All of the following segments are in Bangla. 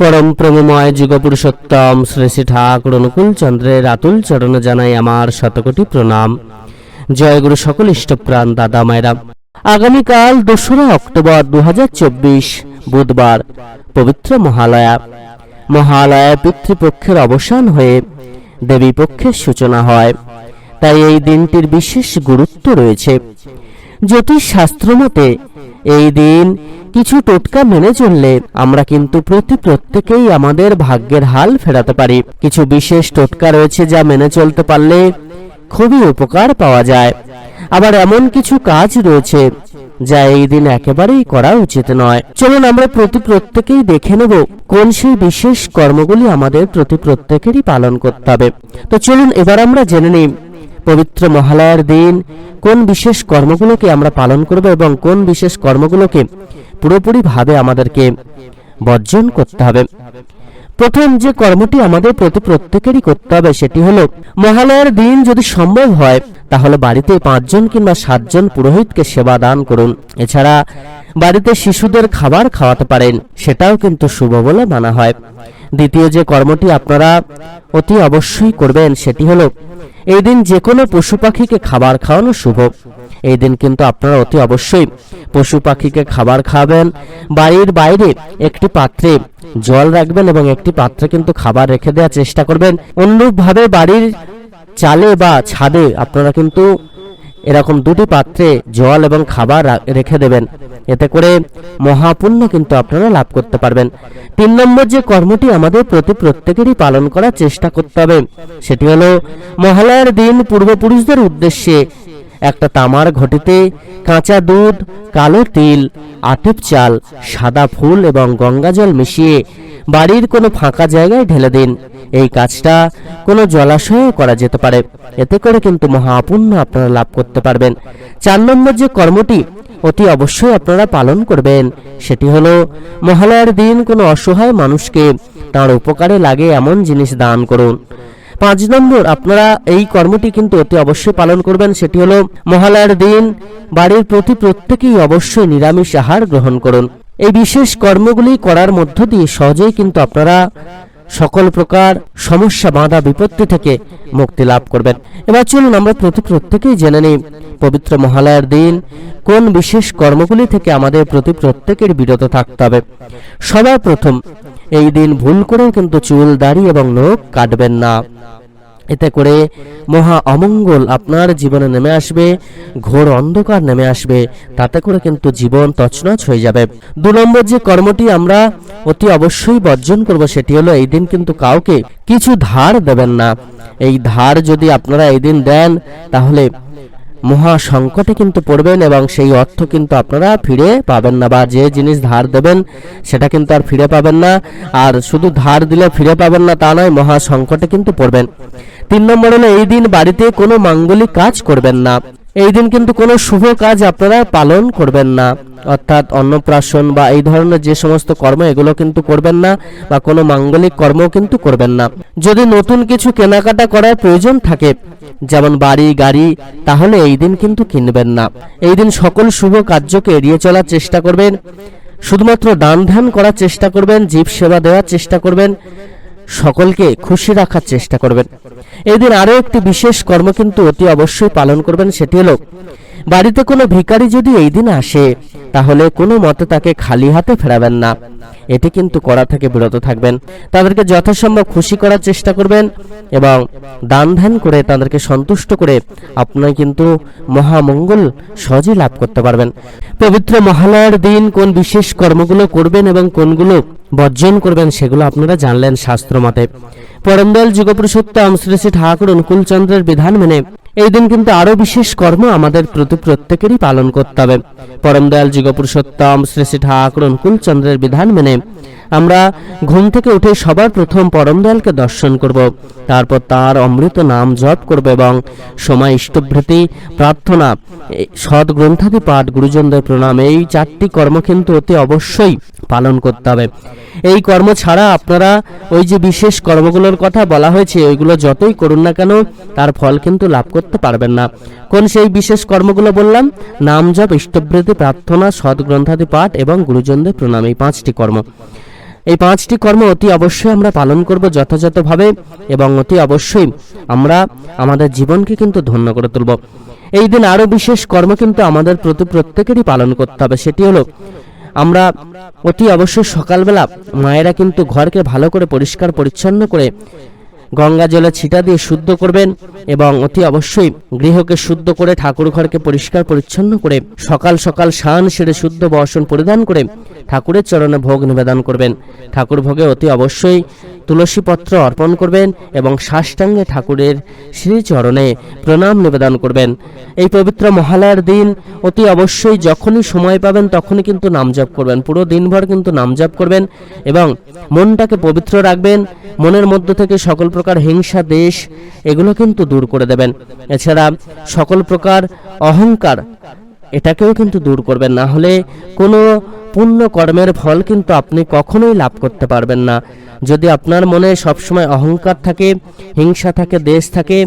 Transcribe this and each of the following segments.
পরম প্রেমময় যুগপুরুষোত্তম শ্রী শ্রী ঠাকুর অনুকূল চন্দ্রের আতুল চরণে জানাই আমার শতকোটি প্রণাম। জয় গুরু সকল ইষ্টপ্রাণ দাদা মায়েরা। আগামীকাল দোসরা অক্টোবর দু হাজার চব্বিশ বুধবার পবিত্র মহালয়া। মহালয়া পিতৃপক্ষের অবসান হয়ে দেবী পক্ষের সূচনা হয়। তাই এই দিনটির বিশেষ গুরুত্ব রয়েছে। জ্যোতিষ শাস্ত্র মতে এই দিন কিছু টোটকা মেনে চললে আমরা কিন্তু প্রতি প্রত্যেকেই আমাদের ভাগ্যের হাল ফেরাতে পারি। কিছু বিশেষ টোটকা রয়েছে যা মেনে চলতে পারলে খুবই উপকার পাওয়া যায়। আবার এমন কিছু কাজ রয়েছে যা এই দিন একেবারেই করা উচিত নয়। চলুন আমরা প্রতি প্রত্যেকেই দেখে নেব কোন সেই বিশেষ কর্মগুলি আমাদের প্রতি প্রত্যেকেরই পালন করতে হবে। তো চলুন এবার আমরা জেনে নিই পবিত্র মহালয়ার দিন, কোন বিশেষ কর্মগুলোকে আমরা পালন করব এবং কোন বিশেষ কর্মগুলোকে পুরোপুরিভাবে আমাদেরকে বর্জন করতে হবে। প্রথম যে কর্মটি আমাদের প্রতি প্রত্যেকেরই করতে হবে সেটি হলো, মহালয়ার দিন যদি সম্ভব হয়, তাহলে বাড়িতে পাঁচজন কিংবা সাতজন পুরোহিতকে সেবা দান করুন। এছাড়া বাড়িতে শিশুদের খাবার খাওয়াতে পারেন, সেটাও কিন্তু শুভ বলে মানা হয়। দ্বিতীয় যে কর্মটি আপনারা অতি অবশ্যই করবেন সেটি হলো, এই দিন যে কোনো পশু পাখিকে খাবার খাওয়ানো শুভ। এই দিন কিন্তু আপনারা অতি অবশ্যই পশু পাখিকে খাবার খাওয়াবেন। বাড়ির বাইরে একটি পাত্রে জল রাখবেন এবং একটি পাত্রে কিন্তু খাবার রেখে দেওয়ার চেষ্টা করবেন। অনুরূপভাবে বাড়ির চালে বা ছাদে আপনারা কিন্তু এরকম দুটি পাত্রে জল এবং খাবার রেখে দেবেন। এতে করে মহাপুণ্য কিন্তু আপনারা লাভ করতে পারবেন। তিন নম্বর যে কর্মটি আমাদের প্রতি প্রত্যেকেরই পালন করার চেষ্টা করতে হবে, সেটি হলো মহালয়ার দিন পূর্বপুরুষদের উদ্দেশ্যে একটা তামার ঘটিতে কাঁচা দুধ, কালো তিল আটিপ চাল, সাদা ফুল এবং গঙ্গাজল মিশিয়ে বাড়ির কোনো ফাঁকা জায়গায় ঢেলে দিন। এই কাজটা কোনো জলাশয়ে করা যেতে পারে। এতে করে কিন্তু মহাপুণ্য আপনারা লাভ করতে পারবেন। চার নম্বর যে কর্মটি, অতি অবশ্যই আপনারা পালন করবেন। সেটি হলো, মহালয়ার দিন কোনো অসহায় মানুষকে তার উপকারে লাগে এমন জিনিস দান করুন। পাঁচ নম্বর, আপনারা এই কর্মটি কিন্তু অতি অবশ্যই পালন করবেন। সেটি হলো, মহালয়ার দিন বাড়ির প্রতি প্রত্যেকেই অবশ্যই নিরামিষ আহার গ্রহণ করুন। এই বিশেষ কর্মগুলি করার মধ্য দিয়ে সহজেই কিন্তু আপনারা সকল প্রকার সমস্যা, বাধা, বিপত্তি থেকে মুক্তি লাভ করবেন। এবার চলুন আমরা প্রতি প্রত্যেকেই জেনে নিই, পবিত্র মহালয়ার দিন কোন বিশেষ কর্মগুলি থেকে আমাদের প্রতি প্রত্যেকের বিরত থাকতে হবে। সবার প্রথম, এই দিন ভুল করে কিন্তু চুল, দাড়ি এবং নখ কাটবেন না। এতে করে মহা অমঙ্গল আপনার জীবনে নেমে আসবে, ঘোর অন্ধকার নেমে আসবে, তাতে করে কিন্তু জীবন তছনছ হয়ে যাবে। দু নম্বর যে কর্মটি আমরা অতি অবশ্যই বর্জন করব সেটি হলো এই দিন কিন্তু কাউকে কিছু ধার দেবেন না। এই ধার যদি আপনারা এই দিন দেন, তাহলে মহা সংকটে কিন্তু পড়বেন এবং সেই অর্থ কিন্তু আপনারা ফিরে পাবেন না বা যে জিনিস ধার দেবেন সেটা কিন্তু আর ফিরে পাবেন না। আর শুধু ধার দিলে ফিরে পাবেন না তা নয় মহা সংকটে কিন্তু পড়বেন। তিন নম্বর হলো, এই দিন বাড়িতে কোনো মাঙ্গলিক কাজ করবেন না। এই দিন কিন্তু কোনো শুভ কাজ আপনারা পালন করবেন না। অর্থাৎ অন্নপ্রাশন বা এই ধরনের যে সমস্ত কর্ম, এগুলো কিন্তু করবেন না বা কোনো মাঙ্গলিক কর্ম কিন্তু করবেন না। যদি নতুন কিছু কেনাকাটা করার প্রয়োজন থাকে যেমন বাড়ি, গাড়ি, তাহলে এই দিন কিন্তু কিনবেন না। এই দিন সকল শুভ কার্যকে এড়িয়ে চলার চেষ্টা করবেন। শুধুমাত্র দান ধ্যান করার চেষ্টা করবেন, জীব সেবা দেওয়ার চেষ্টা করবেন, সকলকে খুশি রাখার চেষ্টা করবেন। এই দিন আরও একটি বিশেষ কর্ম কিন্তু অতি অবশ্যই পালন করবেন, সেটি হলো বাড়িতে কোনো ভিখারি যদি এই দিন আসে, তাহলে কোনো মতে তাকে খালি হাতে ফেরাবেন না। এটি কিন্তু করা থেকে বিরত থাকবেন। তাদেরকে যথাসম্ভব খুশি করার চেষ্টা করবেন এবং দান ধ্যান করে তাদেরকে সন্তুষ্ট করে আপনার কিন্তু মহামঙ্গল সহজেই লাভ করতে পারবেন। পবিত্র মহালয়ার দিন কোন বিশেষ কর্মগুলো করবেন এবং কোনগুলো বর্জন করবেন সেগুলো আপনারা জানলেন শাস্ত্র মতে। পরমদয়াল যুগপুরুষোত্তম শ্রী শ্রী ঠাকুর অনুকূলচন্দ্রের বিধান মেনে এই দিন কিন্তু আরও বিশেষ কর্ম আমাদের প্রতি প্রত্যেকেরই পালন করতে হবে। পরম পরমদয়াল যুগপুরুষোত্তম শ্রী শ্রী ঠাকুর অনুকূল চন্দ্রের বিধান মেনে আমরা ঘুম থেকে উঠে সবার প্রথম পরমদয়ালকে দর্শন করব। তারপর তার অমৃত নাম জপ করব এবং সময় ইষ্টভৃতি, প্রার্থনা এই সৎ গ্রন্থাদি পাঠ, গুরুজনদের প্রণাম, এই চারটি কর্ম কিন্তু অতি অবশ্যই পালন করতে হবে। এই কর্ম ছাড়া আপনারা ওই যে বিশেষ কর্মগুলোর কথা বলা হয়েছে, ওইগুলো যতই করুন না কেন, তার ফল কিন্তু লাভ করতে পারবেন না। কোন সেই বিশেষ কর্মগুলো বললাম? নাম জপ ইষ্টবৃত্তি প্রার্থনা, সৎ গ্রন্থাদি পাঠ এবং গুরুজনদের প্রণাম, এই পাঁচটি কর্ম। এই পাঁচটি কর্ম অতি অবশ্যই আমরা পালন করব যথাযথভাবে এবং অতি অবশ্যই আমরা আমাদের জীবনকে কিন্তু ধন্য করে তুলব। এই দিন আরও বিশেষ কর্ম কিন্তু আমাদের প্রতি প্রত্যেকেরই পালন করতে হবে। সেটি হলো, আমরা অতি অবশ্যই সকালবেলা মায়েরা কিন্তু ঘরকে ভালো করে পরিষ্কার পরিচ্ছন্ন করে গঙ্গা জলে ছিটা দিয়ে শুদ্ধ করবেন এবং অতি অবশ্যই গৃহকে শুদ্ধ করে ঠাকুর ঘরকে পরিষ্কার পরিচ্ছন্ন করে সকাল সকাল শান সেরে শুদ্ধ বসন পরিধান করে ঠাকুরের চরণে ভোগ নিবেদন করবেন। ঠাকুর ভোগে অতি অবশ্যই তুলসী পত্র অর্পণ করবেন এবং সাষ্টাঙ্গে ঠাকুরের শ্রীচরণে প্রণাম নিবেদন করবেন। এই পবিত্র মহালয়ার দিন অতি অবশ্যই যখনই সময় পাবেন তখনই কিন্তু নাম জপ করবেন। পুরো দিনভর কিন্তু নাম জপ করবেন এবং মনটাকে পবিত্র রাখবেন। মনের মধ্য থেকে সকল প্রকার হিংসা, দেশ এগুলো কিন্তু দূর করে দেবেন। এছাড়া সকল প্রকার অহংকার এটাকেও কিন্তু দূর করবেন। না হলে কোনো পুণ্য কর্মের ফল কিন্তু আপনি কখনোই লাভ করতে পারবেন না। যদি আপনার মনে সবসময় অহংকার থাকে, হিংসা থাকে, দেশ থাকে,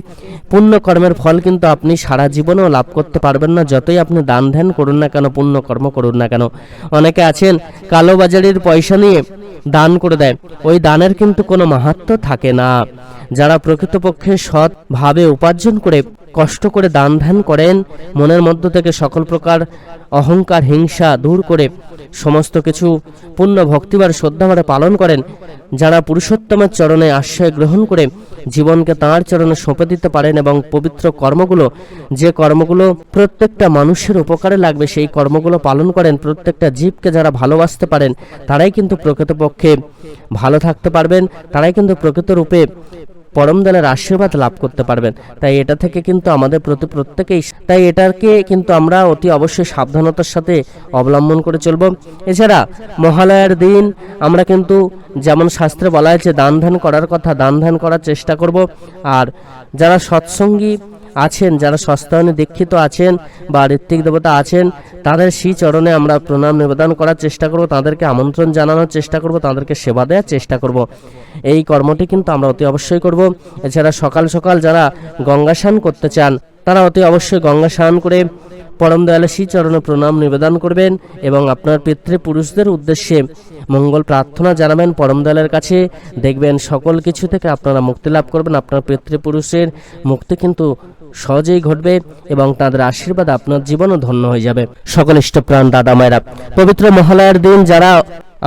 পুণ্যকর্মের ফল কিন্তু আপনি সারা জীবনেও লাভ করতে পারবেন না, যতই আপনি দান ধ্যান করুন না কেন, পুণ্যকর্ম করুন না কেন। অনেকে আছেন কালোবাজারির পয়সা নিয়ে দান করে দেয়। ওই দানের কিন্তু কোনো মাহাত্ম থাকে না। যারা প্রকৃতপক্ষে সৎভাবে উপার্জন করে, কষ্ট করে দান ধ্যান করেন, মনের মধ্য থেকে সকল প্রকার অহংকার, হিংসা দূর করে সমস্ত কিছু পূর্ণ ভক্তিবার শ্রদ্ধাভাবে পালন করেন, যারা পুরুষোত্তমের চরণে আশ্রয় গ্রহণ করে, জীবনকে তাঁর চরণে সঁপে দিতে পারেন এবং পবিত্র কর্মগুলো, যে কর্মগুলো প্রত্যেকটা মানুষের উপকারে লাগবে, সেই কর্মগুলো পালন করেন প্রত্যেকটা জীবকে যারা ভালোবাসতে পারেন, তারাই কিন্তু প্রকৃতপক্ষে ভালো থাকতে পারবেন, তারাই কিন্তু প্রকৃত রূপে পরম দানের আশীর্বাদ লাভ করতে পারবেন। তাই এটা থেকে কিন্তু আমাদের প্রতি প্রত্যেকেই তাই এটাকে কিন্তু আমরা অতি অবশ্যই সাবধানতার সাথে অবলম্বন করে চলব। এছাড়া মহালয়ার দিন আমরা কিন্তু যেমন শাস্ত্রে বলা হয়েছে, দান ধ্যান করার কথা, দান ধ্যান করার চেষ্টা করব। আর যারা সৎসঙ্গী আছেন, যারা সস্তায়নে দীক্ষিত আছেন বা ঋত্বিক দেবতা আছেন, তাদের সেই চরণে আমরা প্রণাম নিবেদন করার চেষ্টা করব, তাদেরকে আমন্ত্রণ জানানোর চেষ্টা করব, তাদেরকে সেবা দেওয়ার চেষ্টা করব। এই কর্মটি কিন্তু আমরা অতি অবশ্যই করব। এছাড়া সকাল সকাল যারা গঙ্গা স্নান করতে চান, তারা অতি অবশ্যই গঙ্গা স্নান করে পরম দয়ালে শ্রীচরণে প্রণাম নিবেদন করবেন এবং আপনার পিতৃপুরুষদের উদ্দেশ্যে মঙ্গল প্রার্থনা জানাবেন পরম দয়ালের কাছে। দেখবেন সকল কিছু থেকে আপনারা মুক্তি লাভ করবেন, আপনার পিতৃপুরুষের মুক্তি কিন্তু সহজেই ঘটবে এবং তাদের আশীর্বাদ আপনার জীবনও ধন্য হয়ে যাবে। সকল ইষ্টপ্রাণ দাদা মায়েরা, পবিত্র মহালয়ার দিন যারা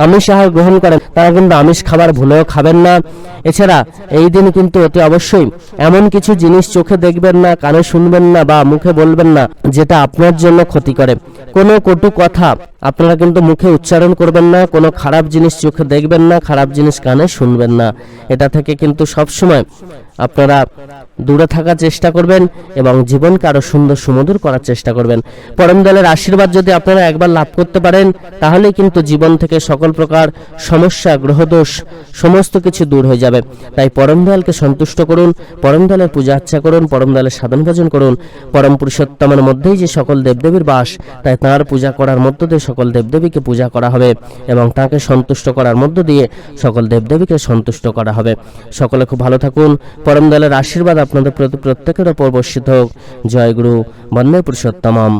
আমিষ আহার গ্রহণ করেন, তারা কিন্তু আমিষ খাবার ভুলেও খাবেন না। এছাড়া এই দিন কিন্তু অতি অবশ্যই এমন কিছু জিনিস চোখে দেখবেন না, কানে শুনবেন না বা মুখে বলবেন না, যেটা আপনার জন্য ক্ষতি করে কোনো কটু কথা আপনারা কিন্তু মুখে উচ্চারণ করবেন না, কোনো খারাপ জিনিস চোখে দেখবেন না, খারাপ জিনিস কানে শুনবেন না। এটা থেকে কিন্তু সব সময় আপনারা দূরে থাকার চেষ্টা করবেন এবং জীবনকে আরও সুন্দর সুমধুর করার চেষ্টা করবেন। পরম দলের আশীর্বাদ যদি আপনারা একবার লাভ করতে পারেন, তাহলেই কিন্তু জীবন থেকে সকল প্রকার সমস্যা, গ্রহদোষ, সমস্ত কিছু দূর হয়ে যাবে। তাই পরম দয়ালকে সন্তুষ্ট করুন, পরম দলের পূজা আচ্ছা করুন, পরম দলের সাধন ভজন করুন। পরম পুরুষোত্তমের মধ্যেই যে সকল দেবদেবীর বাস, তাই তাঁর পূজা করার মধ্য দিয়ে সকল দেবদেবীকে পূজা করা হবে এবং তাকে সন্তুষ্ট করার মধ্য দিয়ে সকল দেবদেবীকে সন্তুষ্ট করা হবে। সকলে খুব ভালো থাকুন। পরম দলের আশীর্বাদ আপনাদের প্রতি প্রত্যেকের ওপর বর্ষিত হোক। জয় গুরু বন্দে পুরুষোত্তমম।